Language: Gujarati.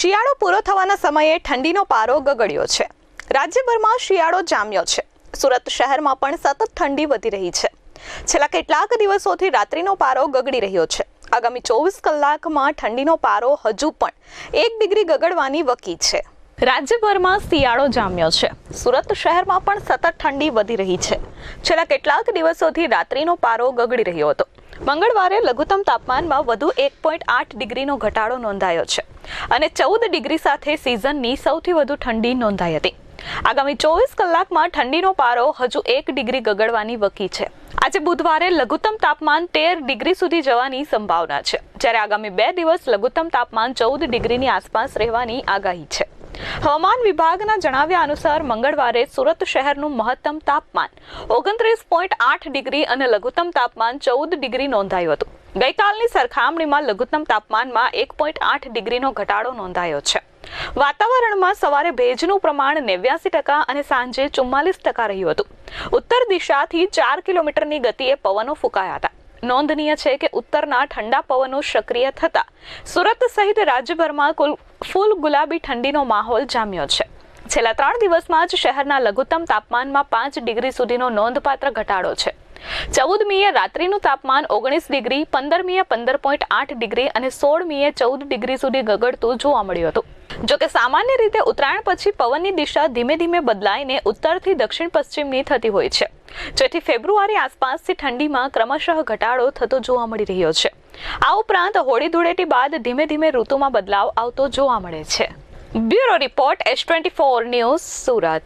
શિયાળો પૂરો થવાના સમયે ઠંડીનો પારો ગગડ્યો છે. રાજ્યભરમાં શિયાળો જામ્યો છે. સુરત શહેરમાં પણ સતત ઠંડી વધી રહી છે. છેલ્લા કેટલાક દિવસોથી રાત્રિનો પારો ગગડી રહ્યો છે. આગામી ચોવીસ કલાકમાં ઠંડીનો પારો હજુ પણ એક ડિગ્રી ગગડવાની વકી છે. રાજ્યભરમાં શિયાળો જામ્યો છે. સુરત શહેરમાં પણ સતત ઠંડી વધી રહી છે. છેલ્લા કેટલાક દિવસોથી રાત્રિનો પારો ગગડી રહ્યો હતો. મંગળવારે લઘુત્તમ તાપમાનમાં વધુ એક પોઈન્ટ આઠ ડિગ્રીનો ઘટાડો નોંધાયો છે. અને ચૌદ ડિગ્રી સાથે સિઝનની સૌથી વધુ ઠંડી નોંધાઈ હતી. આગામી ચોવીસ કલાકમાં ઠંડીનો પારો હજુ એક ડિગ્રી ગગડવાની વકી છે. આજે બુધવારે લઘુત્તમ તાપમાન તેર ડિગ્રી સુધી જવાની સંભાવના છે. જ્યારે આગામી બે દિવસ લઘુત્તમ તાપમાન ચૌદ ડિગ્રીની આસપાસ રહેવાની આગાહી છે. હવામાન વિભાગના જણાવ્યા અનુસાર મંગળવારે સુરત શહેરનું મહત્તમ તાપમાન ઓગણત્રીસ પોઈન્ટ આઠ ડિગ્રી અને લઘુત્તમ તાપમાન ચૌદ ડિગ્રી નોંધાયું હતું. ગઈકાલની સરખામણીમાં લઘુત્તમ તાપમાનમાં એક પોઈન્ટ આઠ ડિગ્રીનો ઘટાડો નોંધાયો છે. વાતાવરણમાં સવારે ભેજનું પ્રમાણ નેવ્યાસી ટકા અને સાંજે ચુમ્માલીસ ટકા રહ્યું હતું. ઉત્તર દિશાથી ચાર કિલોમીટરની ગતિએ પવનો ફૂંકાયા હતા. નોંધનીય છે કે ઉત્તરના ઠંડા પવનો સક્રિય થતા સુરત સહિત રાજ્યભરમાં કુલ ફૂલ ગુલાબી ઠંડીનો માહોલ જામ્યો છે. છેલ્લા ત્રણ દિવસમાં જ શહેરના લઘુત્તમ તાપમાનમાં પાંચ ડિગ્રી સુધીનો નોંધપાત્ર ઘટાડો છે. ચૌદમીએ રાત્રિનું તાપમાન ઓગણીસ ડિગ્રી પંદર મીએ પંદર પોઈન્ટ આઠ ડિગ્રી અને સોળ મીએ ચૌદ ડિગ્રી સુધી ગગડતું જોવા મળ્યું હતું. જોકે સામાન્ય રીતે ઉત્તરાયણ પછી પવનની દિશા ધીમે ધીમે બદલાઈને ઉત્તરથી દક્ષિણ પશ્ચિમની થતી હોય છે. જેથી ફેબ્રુઆરી આસપાસથી ઠંડીમાં ક્રમશઃ ઘટાડો થતો જોવા મળી રહ્યો છે. આ ઉપરાંત હોળી ધૂળેટી બાદ ધીમે ધીમે ઋતુમાં બદલાવ આવતો જોવા મળે છે. Bureau report, S twenty four news Surat.